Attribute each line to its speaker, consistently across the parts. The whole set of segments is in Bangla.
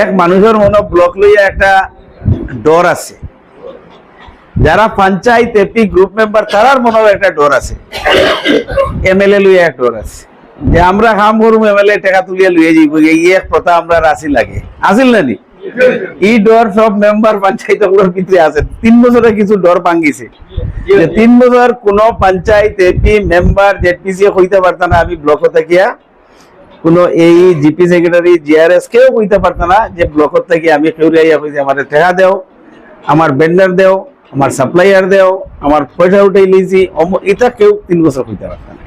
Speaker 1: এক মানুষের মনে ব্লক লইয়া একটা ডর আছে। যারা পঞ্চায়েত এপি গ্রুপ মেম্বার তারার মনে একটা ডর আছে। এমএলএ লইয়া এক ডর আছে। যে আমরা কাম করুম এমএলএ টাকা তুলিয়া লইয়া যাইব। এই এক কথা আমরা রাশি লাগে আসিল না নি? এই ডর সব মেম্বার পঞ্চায়েতগুলোর ভিতরে আছে। তিন বছরে কিছু ডর ভাঙ্গিছে তিন বছর কোন পঞ্চায়েত এপি মেম্বার জেডপিসি হইতে পারত না, আমি ব্লক থাকিয়া কোনো এই জিপি সেক্রেটারি জিআরএস কেউ কইতে পারত না যে ব্লক থেকে আমি কেউরিয়া কইছে আমার টাকা দেও, আমার বেন্ডার দেও, আমার সাপ্লাইয়ার দেও, আমার পয়সা উঠে লিছি এটা কেউ তিন বছর কইতে পারত না।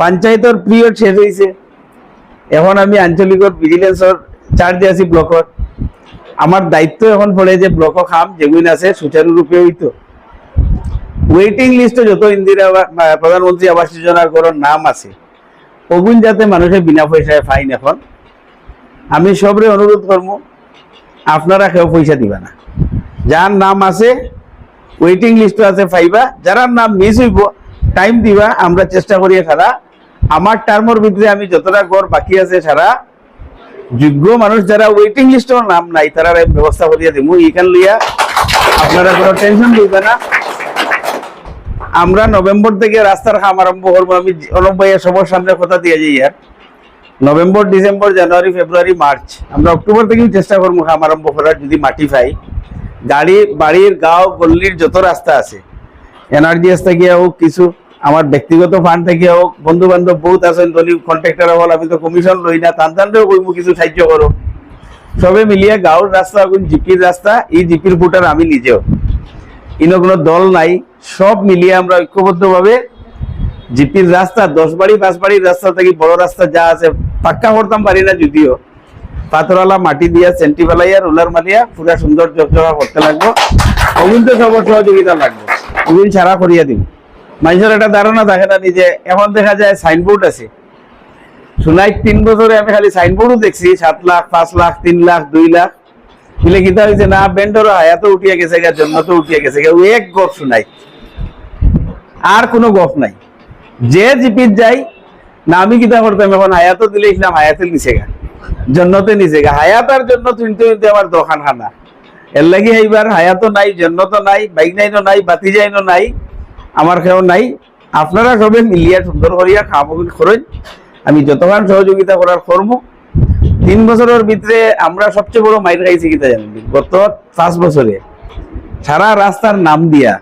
Speaker 1: পঞ্চায়েতের পিরিয়ড শেষ হয়েছে এখন আমি আঞ্চলিকর ভিজিলেন্সর চার্জে আছি ব্লকত আমার দায়িত্ব এখন পড়ে যে ব্লক খাম যেগুন আছে সুচারুরূপে হইতো। ওয়েটিং লিস্টে যত ইন্দিরা প্রধানমন্ত্রী আবাস যোজনার কোনো নাম আছে। ওগুন যাতে মানুষের বিনা পয়সায় ফাইন এখন। আমি সবরে অনুরোধ করব, আপনারা কেউ পয়সা দিবা না। যার নাম আছে ওয়েটিং লিস্ট আছে ফাইবা যারা নাম মিস হইব টাইম দিবা, আমরা চেষ্টা করি সারা। আমার টার্মর ভিতরে আমি যতটা ঘর বাকি আছে সারা, যোগ্য মানুষ যারা ওয়েটিং লিস্টের নাম নাই, তারা ব্যবস্থা করিয়া দিব এইখান লইয়া আপনারা কোনো টেনশন লইবে না। আমরা নভেম্বর থেকে রাস্তার কাম আরম্ভ করব। আমি অনব ভাইয়ের সবার সামনে কথা দিয়ে যাই আর। November, December, January, February, March. আমরা অক্টোবর থেকেই চেষ্টা করব কাম আরম্ভ করার, যদি মাটি পাই। গাড়ি, বাড়ির, গাঁও গল্লির যত রাস্তা আছে। এনআরজিএস থেকে হোক, কিছু আমার ব্যক্তিগত ফান্ড থেকে হোক বন্ধু বান্ধব বহুত আছেন দলীয় কন্ট্রাক্টর হল, আমি তো কমিশন লই না, তান টানতেও কইমু কিছু সাহায্য করো। সবে মিলিয়ে গাঁৱৰ রাস্তা জিপির রাস্তা, এই জিপির ফুটার আমি নিজেও। ইনো কোনো দল নাই, সব মিলিয়ে আমরা ঐক্যবদ্ধভাবে জিপির রাস্তা দশ বাড়ি পাঁচ বাড়ির রাস্তা থেকে বড় রাস্তা যা আছে, পাক্কা করতাম পারি না যদিও। পাথরওয়ালা মাটি দিয়া, সেন্টি ফেলাইয়া রোলার মারিয়া পুরা সুন্দর চকচকা করতে লাগবো। তো সবার সহযোগিতা লাগবে। ওগুন ছাড়া করিয়া দিব মানুষের একটা ধারণা থাকে না নিজে, এখন দেখা যায় সাইনবোর্ড আছে। শোনাই তিন বছরে আমি খালি সাইনবোর্ডও দেখছি, সাত লাখ, পাঁচ লাখ, তিন লাখ, দুই লাখ। বলে কিতা হয়েছে না বেন্ডরও হায়াতো উঠিয়া গেছে, গা জন্মতো উঠিয়া গেছে, গা এক গপ শোনাই আর কোনো গপ নাই। যে জিপিত যাই, না আমি কিতা করতাম এখন হায়াতো দিলে ইসলাম হায়াতে নিচে গা, জন্নতে নিচে গা। হায়াতার জন্য তুলতে তুলতে আমার দোকান খানা এর লাগি এইবার হায়াতো নাই, জন্নত নাই বাইক নাইনো নাই বাতি যাইনো নাই, আমার কেউ নাই। আপনারা সবে মিলিয়া সুন্দর করিয়া খামগুলি করেন আমি যতক্ষণ সহযোগিতা করার কর্ম তিন বছরের ভিতরে আমরা সবচেয়ে বড় মাইর খাইছি কিতা জানেন? গত পাঁচ বছরে। সারা রাস্তার নাম দিয়া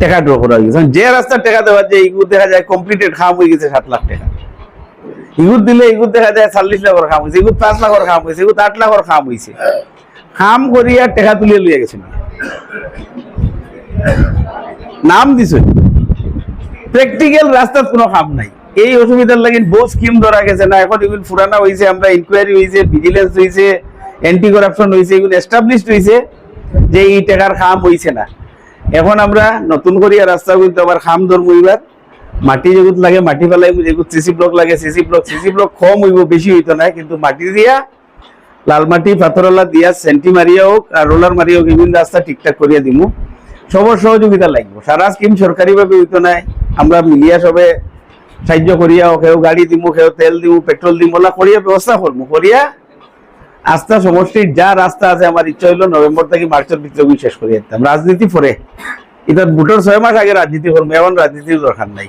Speaker 1: টাকা ড্র করা হয়ে গেছে। যে রাস্তার টাকা দেওয়া যায় ইগুর দেখা যায় কমপ্লিটেড খাম হয়ে গেছে সাত লাখ টাকা। ইগুর দিলে ইগুর দেখা যায় চল্লিশ লাখর খাম হয়েছে, ইগুর পাঁচ লাখর খাম হয়েছে, ইগুর আট লাখর খাম হয়েছে। খাম করিয়া টাকা তুলিয়ে লইয়া গেছিল নাম দিছে। প্র্যাকটিক্যাল রাস্তার কোনো কাম নাই। এই অসুবিধার লাগে বহু স্কিম ধরা গেছে না। এখন এগুলো ফুরানা হয়েছে আমরা ইনকোয়ারি হয়েছে ভিজিলেন্স হয়েছে অ্যান্টি করাপশন হয়েছে এগুলো এস্টাবলিশড হয়েছে যে এই টাকার খাম হয়েছে না। এখন আমরা নতুন করিয়া রাস্তা কিন্তু আবার খাম ধরবো এবার মাটি যেগুলো লাগে, মাটি ফেলাই যেগুলো সিসি ব্লক লাগে সিসি ব্লক সিসি ব্লক কম হইব, বেশি হইতো না, কিন্তু মাটি দিয়া, লাল মাটি, পাথরওয়ালা দিয়া, সেন্টি মারিয়া হোক আর রোলার মারিয়া হোক, বিভিন্ন রাস্তা ঠিকঠাক করিয়া দিমু। সবার সহযোগিতা লাগবে। সারা স্কিম সরকারি ভাবে হইতো নাই, আমরা মিলিয়া সবে সাহায্য করিয়া কেউ গাড়ি দিমু কেউ তেল দিমু, পেট্রোল দিমু ওলা করিয়া ব্যবস্থা করব করিয়া আস্থা সমষ্টির যা রাস্তা আছে, আমার ইচ্ছা হইল নভেম্বর থেকে মার্চের ভিতরে শেষ করে দিতাম। রাজনীতি পরে। এটা বুটোর ছয় মাস আগে রাজনীতি করব এখন রাজনীতির দরকার নাই।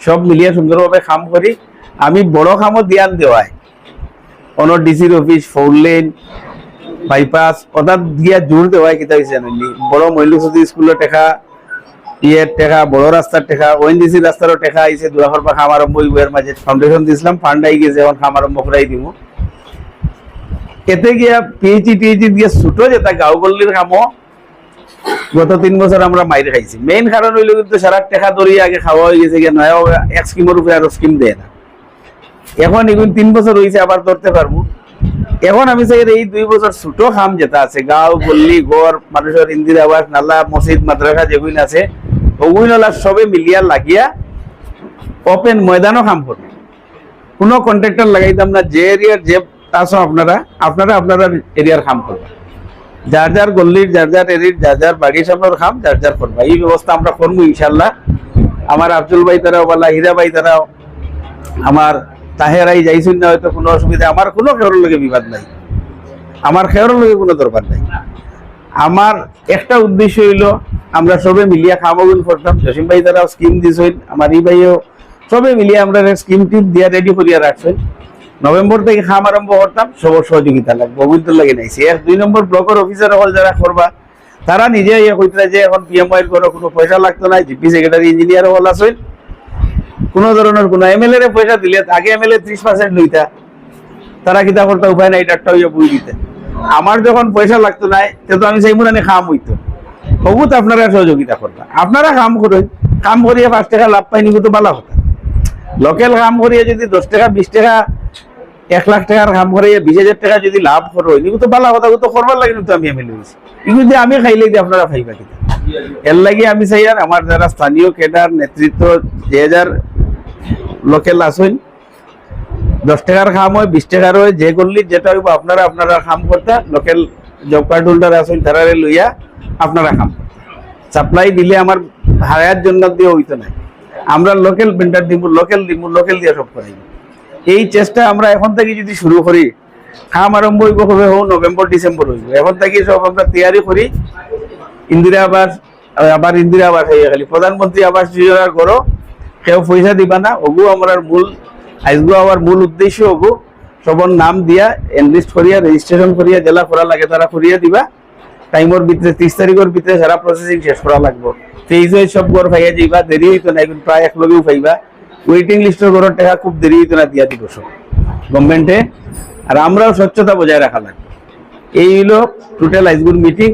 Speaker 1: সব মিলিয়ে সুন্দরভাবে কাম করি আমি বড় কামও ধ্যান দেওয়ায় অন ডিসির অফিস ফোর লেন, বাইপাস ওটা দিয়া জোর দেওয়ায় কিতা হয়েছে বড় মহিলুসতি স্কুলের টেকা ইয়ের টেকা, বড় রাস্তার টেকা ওএনজিসি রাস্তারও টেকা আইছে। দুরাফর পা খাম আরম্ভ হইব, এর মাঝে ফাউন্ডেশন দিছিলাম ফান্ড আই গেছে এখন খাম আরম্ভ করাই দিব এতে গিয়া পিএইচি টিএইচি দিয়ে ছুটো যেটা গাঁও গল্লির কামও গত তিন বছর আমরা মাইর খাইছি। মেইন কারণ হইল কিন্তু সারা টেকা ধরিয়ে আগে খাওয়া হয়ে গেছে গিয়া নয় এক স্কিমের উপরে আরও স্কিম দেয় না। এখন এগুলো তিন বছর হয়েছে আবার ধরতে পারব। এখন আমি চাই এই দুই বছর ছোট খাম যেটা আছে গাঁও গল্লি গড়, মানুষের ইন্দিরা আবাস, নালা, মসজিদ, মাদ্রাসা যেগুলো আছে ওগুলো সবে মিলিয়া লাগিয়া ওপেন ময়দানও কাম করবে কোনো কন্ট্রাক্টর লাগাইতাম না, যে এরিয়ার যে আছো আপনারা আপনারা আপনারা এরিয়ার কাম করবেন যার যার গল্লির যার যার এরির যার যার বাড়ির সামনের খাম যার যার করবা এই ব্যবস্থা আমরা করব ইনশাল্লাহ আমার আব্দুল ভাই তারাও, বলা হীরা ভাই তারাও আমার তাহেরাই যাইছেন না, হয়তো কোনো অসুবিধা। আমার কোনো লগে বিবাদ নাই। আমার খেয়ারও লোকে কোনো দরকার নাই। আমার একটা উদ্দেশ্য হইল, আমরা সবে মিলিয়া খামাগুন করতাম। জসিম ভাই তারা স্কিম দিছেন, আমার এই ভাইও সবে মিলিয়ে আমরা স্কিম টিম দিয়া রেডি করিয়া রাখছেন। নভেম্বর থেকে খাম আরম্ভ করতাম, সব সহযোগিতা লাগবে অবৈধ লাগে নাইছে এক দুই নম্বর ব্লকের অফিসার হল যারা করবা, তারা নিজে ইয়ে কইতরা যে এখন পিএমআই করো, কোনো পয়সা লাগতো না জিপি সেক্রেটারি ইঞ্জিনিয়ার হল আছেন। কোনো ধরনের কোনো এমএলএ রে পয়সা দিলে, আগে এমএলএ ত্রিশ পার্সেন্ট লইতা। তারা কিতা করতে, উপায় নাই, ডাক্তার হইয়া বই দিতে। আমার যখন পয়সা লাগতো না তে আমি চাইমু না খাম হইতো। বহুত আপনারা সহযোগিতা করবা। আপনারা কাম করুন কাম করিয়ে পাঁচ টাকা লাভ পাইনি কিন্তু ভালো কথা। লোকাল কাম করিয়ে যদি দশ টাকা, বিশ টাকা, এক লাখ টাকার কাম করিয়ে বিশ হাজার টাকা যদি লাভ করো এগুলো তো ভালো কথা তো করবার লাগে তো আমি এমএলএ হয়েছি এগুলো যদি আমি খাইলে দিয়ে আপনারা খাইবা কিনা এর লাগে আমি চাই আর আমার যারা স্থানীয় কেডার, নেতৃত্ব, যে যার লোকেল আসুন দশ টাকার খাম হয়, বিশ টাকার হয়, যে করলি যেটা হইব আপনারা আপনারা খাম করতা, লোকাল জব কার্ড হোল্ডার আসুন তারারে লইয়া আপনারা খাম সাপ্লাই দিলে আমার হায়ার জন্য দিয়ে হইতো না। আমরা লোকাল ভেন্ডার দিব লোকাল দিব লোকাল দিয়ে সব করাইব এই চেষ্টা আমরা এখন থেকে যদি শুরু করি, খাম আরম্ভ হইব হবে হোক নভেম্বর, ডিসেম্বর হইব। এখন থেকে সব আমরা তৈরি করি, ইন্দিরা আবাস আবার ইন্দিরা আবাস হয়ে খালি প্রধানমন্ত্রী আবাস যোজনার করো, কেউ পয়সা দিবা না, ওগু আমার মূল আজগু আমার মূল উদ্দেশ্য ওগু সবর নাম দিয়া এনলিস্ট করিয়া রেজিস্ট্রেশন করিয়া, জেলা করা লাগে তারা করিয়া দিবা। টাইমর ভিতরে ত্রিশ তারিখের ভিতরে সারা প্রসেসিং শেষ করা লাগবো। তেইশ সব ঘর পাইয়া যাইবা দেরি হইতো না এখন প্রায় এক লগেও পাইবা ওয়েটিং লিস্টের ঘরের টাকা খুব দেরি হইতো না দিয়া দিব সব গভর্নমেন্টে আর আমরাও স্বচ্ছতা বজায় রাখা লাগবে। এই হলো টোটাল আইজগুর মিটিং